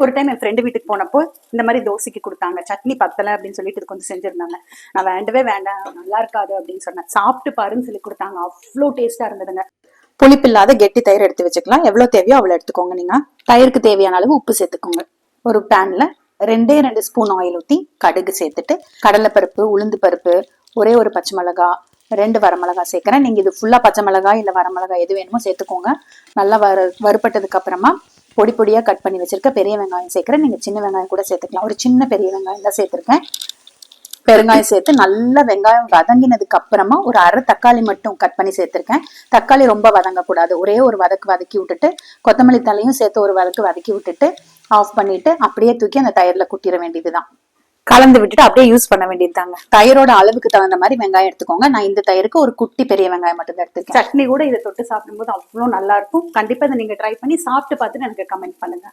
ஒரு டைம் என் ஃப்ரெண்டு வீட்டுக்கு போனப்போ இந்த மாதிரி தோசைக்கு கொடுத்தாங்க. சட்னி பத்தலை அப்படின்னு சொல்லிட்டு இது கொஞ்சம் செஞ்சுருந்தாங்க. நான் வேண்டவே வேண்டாம் நல்லா இருக்காது அப்படின்னு சொன்னேன். சாப்பிட்டு பாருன்னு சொல்லி கொடுத்தாங்க. அவ்வளோ டேஸ்டா இருந்ததுங்க. புளிப்பில்லாத கெட்டி தயிர் எடுத்து வச்சுக்கலாம். எவ்வளோ தேவையோ அவ்வளோ எடுத்துக்கோங்க நீங்க. தயிருக்கு தேவையான அளவு உப்பு சேர்த்துக்கோங்க. ஒரு பேன்ல ரெண்டே ரெண்டு ஸ்பூன் ஆயில் ஊற்றி கடுகு சேர்த்துட்டு கடலைப்பருப்பு உளுந்து பருப்பு ஒரே ஒரு பச்சை மிளகா ரெண்டு வரமிளகா சேர்க்குறேன். நீங்கள் இது ஃபுல்லாக பச்சை மிளகாய் இல்லை வரமிளகாய் எது வேணுமோ சேர்த்துக்கோங்க. நல்லா வறு வறுப்பட்டதுக்கு அப்புறமா பொடி பொடியாக கட் பண்ணி வச்சிருக்க பெரிய வெங்காயம் சேர்க்குறேன். நீங்கள் சின்ன வெங்காயம் கூட சேர்த்துக்கலாம். ஒரு சின்ன பெரிய வெங்காயம் தான் சேர்த்துருக்கேன். பெருங்காயம் சேர்த்து நல்லா வெங்காயம் வதங்கினதுக்கு அப்புறமா ஒரு அரை தக்காளி மட்டும் கட் பண்ணி சேர்த்துருக்கேன். தக்காளி ரொம்ப வதங்கக்கூடாது. ஒரே ஒரு வதக்கு வதக்கி விட்டுட்டு கொத்தமல்லி தலையும் சேர்த்து ஒரு வதக்கு வதக்கி விட்டுட்டு ஆஃப் பண்ணிட்டு அப்படியே தூக்கி அந்த தயிரில் குட்டிட வேண்டியதுதான். கலந்து விட்டுட்டு அப்படியே யூஸ் பண்ண வேண்டியதுதாங்க. தயிரோட அளவுக்கு தகுந்த மாதிரி வெங்காயம் எடுத்துக்கோங்க. நான் இந்த தயிருக்கு ஒரு குட்டி பெரிய வெங்காயம் மட்டும் தான் எடுத்துக்கேன் சட்னி கூட இதை தொட்டு சாப்பிடும்போது அவ்வளோ நல்லா இருக்கும். கண்டிப்பா இதை நீங்க ட்ரை பண்ணி சாப்பிட்டு பார்த்துட்டு எனக்கு கமெண்ட் பண்ணுங்க.